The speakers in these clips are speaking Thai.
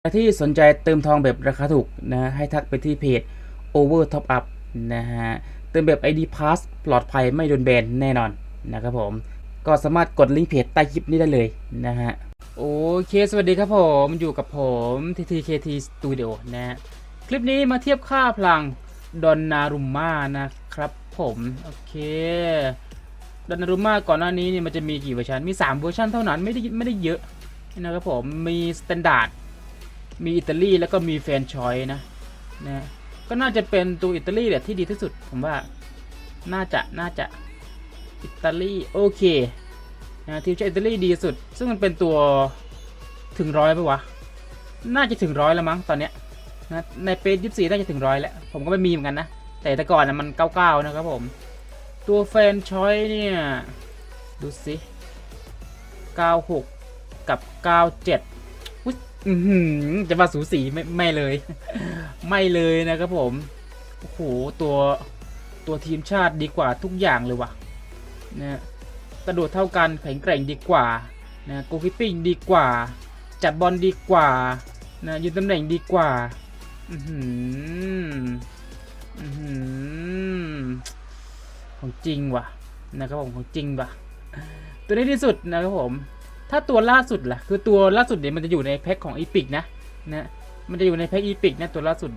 ใครที่สนใจเติมทองแบบราคาถูกนะให้ทักไปที่เพจ Over Top Up นะฮะเติมแบบ ID Pass ปลอดภัยไม่โดนแบนแน่นอนนะครับผม ก็สามารถกดลิงก์เพจใต้คลิปนี้ได้เลยนะฮะโอเค สวัสดีครับผมอยู่กับผม TTKT Studio นะฮะคลิปนี้มาเทียบค่าพลังดอนนารุมมานะครับผมโอเคดอนนารุมมาก่อนหน้านี้เนี่ยมันจะมีกี่เวอร์ชันมี 3 เวอร์ชันเท่านั้นไม่ได้ไม่ได้เยอะนะครับผมมีสแตนดาร์ด มีอิตาลีแล้วก็มีแฟนชอยนะนะก็น่าจะเป็นตัวอิตาลีแหละที่ดีที่สุด ผมว่าน่าจะน่าจะอิตาลีโอเคนะทีมชาติอิตาลีดีสุด ซึ่งมันเป็นตัวถึงร้อยปะวะ น่าจะถึงร้อยแล้วมั้งตอนเนี้ยนะในเปจยี่สี่น่าจะถึงร้อยแล้ว ผมก็ไม่มีเหมือนกันนะ แต่แต่ก่อนนะมันเก้าเก้านะครับผม ตัวแฟนชอยเนี่ย ดูสิเก้าหกกับเก้าเจ็ด อืจะมาสูสีไม่ไม่เลย ไม่เลยนะครับผมโอ้โหตัวตัวทีมชาติดีกว่าทุกอย่างเลยว่ะนะกระโดดเท่ากันแข็งแกร่งดีกว่านะโกคิปปิ้งดีกว่า จับบอลดีกว่านะยืนตำแหน่งดีกว่า อือหืออือหือของจริงว่ะนะครับผมของจริงว่ะ ตัวนี้ที่สุดนะครับผม ถ้าตัวล่าสุดล่ะ คือตัวล่าสุดเนี่ยมันจะอยู่ในแพ็คของอีพิกนะนะมันจะอยู่ในแพ็คอีพิกนะตัวล่าสุด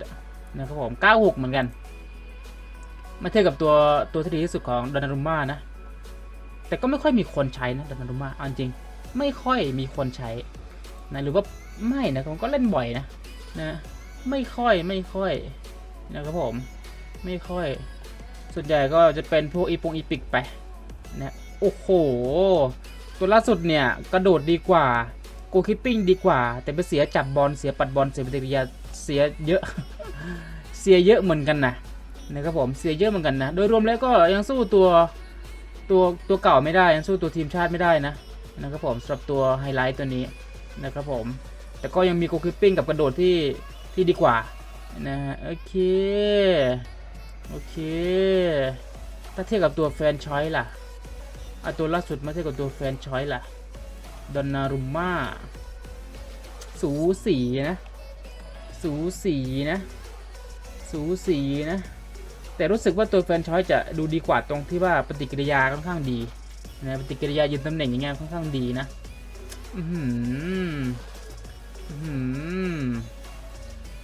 นะครับผม 96 เหมือนกัน มาเทียบกับตัวตัวที่ดีที่สุดของดอนารุม่านะ แต่ก็ไม่ค่อยมีคนใช้นะดอนารุม่าเอาจริง ไม่ค่อยมีคนใช้นะหรือว่าไม่นะผมก็เล่นบ่อยนะนะไม่ค่อยไม่ค่อยนะครับผมไม่ค่อย ส่วนใหญ่ก็จะเป็นพวกอีปงอีพิกไปนะโอ้โห ตัวล่าสุดเนี่ยกระโดดดีกว่าโกคิปปิ้งดีกว่า แต่ไปเสียจับบอลเสียปัดบอลเสียปฏิกิริยาเสียเยอะ เสียเยอะเหมือนกันนะนะครับผมเสียเยอะเหมือนกันนะ โดยรวมแล้วก็ยังสู้ตัวตัวตัวเก่าไม่ได้ยังสู้ตัวทีมชาติไม่ได้นะนะครับผมสำหรับตัวไฮไลท์ตัวนี้นะครับผม แต่ก็ยังมีโกคิปปิ้งกับกระโดดที่ที่ดีกว่านะฮะโอเคโอเคถ้าเทียบกับตัวแฟนชอยล่ะ อาตัวล่าสุดไมาเทียบกับตัวแฟนชอยล่ะดอนนารุมมาสูสีนะ สูสีนะ สูสีนะ แต่รู้สึกว่าตัวแฟนชอยจะดูดีกว่าตรงที่ว่าปฏิกิริยาค่อนข้างดีนะปฏิกิริยายืนตำแหน่งอย่างเงี้ยค่อนข้างดีนะ อือหืออื้อหือ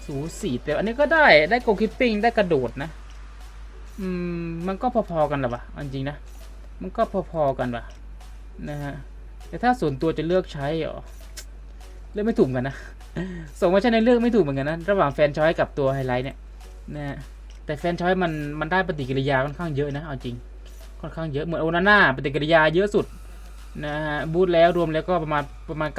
สูสีแต่อันนี้ก็ได้ได้โกคิปปิ้งได้กระโดดนะ อืม มันก็พอๆกันหละวะเอาจริงๆนะ มันก็พอๆกันว่ะนะฮะ แต่ถ้าส่วนตัวจะเลือกใช้เหรอ เลือกไม่ถูกกันนะส่งมาใช้ในเลือกไม่ถูกเหมือนกันนะ ระหว่างแฟนชอยกับตัวไฮไลท์เนี่ยนะฮะแต่แฟนชอยมันมันได้ปฏิกิริยาค่อนข้างเยอะนะ เอาจริง ค่อนข้างเยอะ เหมือนโอนาน่าปฏิกิริยาเยอะสุดนะฮะ บูทแล้วรวมแล้วก็ประมาณประมาณ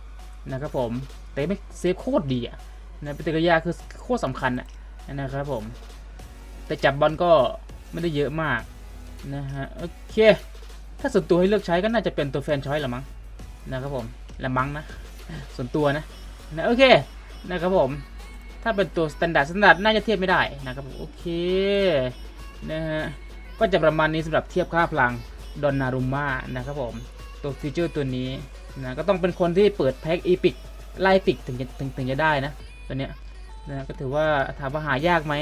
90 นะครับผม แต่ไม่เซฟโคตรดีอะนะปฏิกิริยาคือโคตรสำคัญอะนะครับผม แต่จับบอลก็ไม่ได้เยอะมาก นะฮะโอเค ถ้าส่วนตัวให้เลือกใช้ก็น่าจะเป็นตัวแฟนชอยละมั้งนะครับผมละมั้งนะ ส่วนตัวนะนะโอเคนะครับผม ถ้าเป็นตัวสแตนดาร์ดสแตนดาร์ดน่าจะเทียบไม่ได้นะครับผมโอเคนะฮะก็จะประมาณนี้สำหรับเทียบค่าพลังดอนนารุม่านะครับผมตัวฟีเจอร์ตัวนี้นะก็ต้องเป็นคนที่เปิดแพ็กอีพิกไล่ปิกถึงจะถึงถึงจะได้นะตัวเนี้ยนะก็ถือว่าถามว่าหายากไหม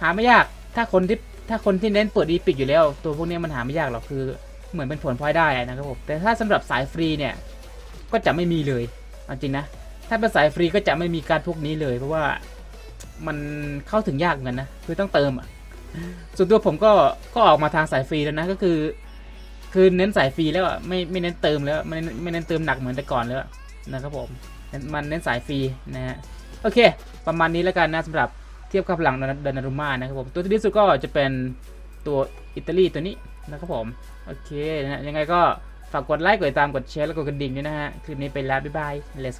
หาไม่ยากถ้าคนที่ ถ้าคนที่เน้นเปิดอีพิกอยู่แล้ว ตัวพวกนี้มันหาไม่ยากหรอกคือเหมือนเป็นผลพลอยได้นะครับผมแต่ถ้าสำหรับสายฟรีเนี่ยก็จะไม่มีเลยเจริงนะ ถ้าเป็นสายฟรีก็จะไม่มีการพวกนี้เลย เพราะว่ามันเข้าถึงยากเหมือนนะคือต้องเติมอะส่วนตัวผมก็ก็ออกมาทางสายฟรีแล้วนะก็คือ คือเน้นสายฟรีแล้วอะไม่ไม่เน้นเติมแล้วไม่ไม่เน้นเติมหนักเหมือนแต่ก่อนแล้วนะครับผมมันเน้นสายฟรีนะฮะโอเค ประมาณนี้แล้วกันนะสำหรับ ทียบกับพลังดานารุมานะครับผม ตัวที่ดีที่สุดก็จะเป็นตัวอิตาลีตัวนี้นะครับผม โอเคนะยังไงก็ฝากกดไลค์ กดติดตาม กดแชร์ แล้วกดกระดิ่งด้วยนะฮะ คลิปนี้ไปแล้ว บ๊ายบาย let's